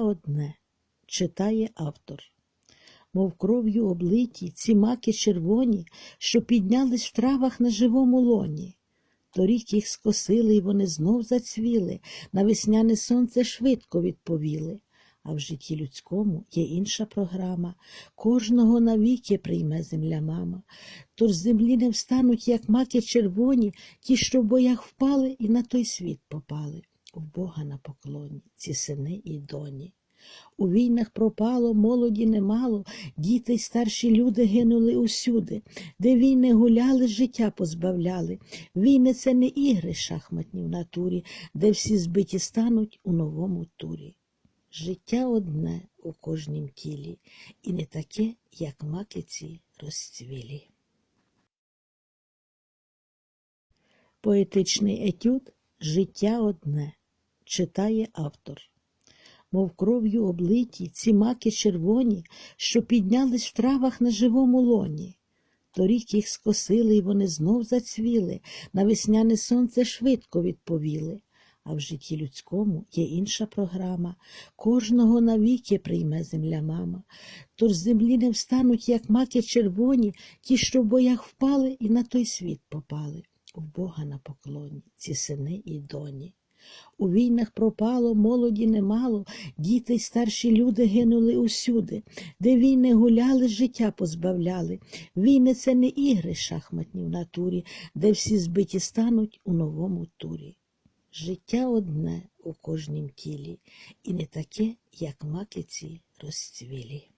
одне читає автор. Мов кров'ю облиті ці маки червоні, що піднялись в травах на живому лоні. Торік їх скосили, і вони знов зацвіли, на весняне сонце швидко відповіли. А в житті людському є інша програма. Кожного навіки прийме земля мама. Тож землі не встануть, як маки червоні, ті, що в боях впали і на той світ попали. В Бога на поклоні, ці сини і доні. У війнах пропало, молоді немало, діти й старші люди гинули усюди, де війни гуляли, життя позбавляли. Війни це не ігри шахматні в натурі, де всі збиті стануть у новому турі. Життя одне у кожнім тілі, і не таке, як маки ці розцвілі. Поетичний етюд Життя одне читає автор. Мов кров'ю облиті ці маки червоні, що піднялись в травах на живому лоні. Торік їх скосили, і вони знов зацвіли, на весняне сонце швидко відповіли. А в житті людському є інша програма. Кожного навіки прийме земля мама. Тож землі не встануть, як маки червоні, ті, що в боях впали і на той світ попали. В Бога на поклоні, ці сини і доні. У війнах пропало, молоді немало, діти й старші люди гинули усюди, де війни гуляли, життя позбавляли. Війни це не ігри шахматні в натурі, де всі збиті стануть у новому турі. Життя одне у кожнім тілі, і не таке, як маки ці розцвілі.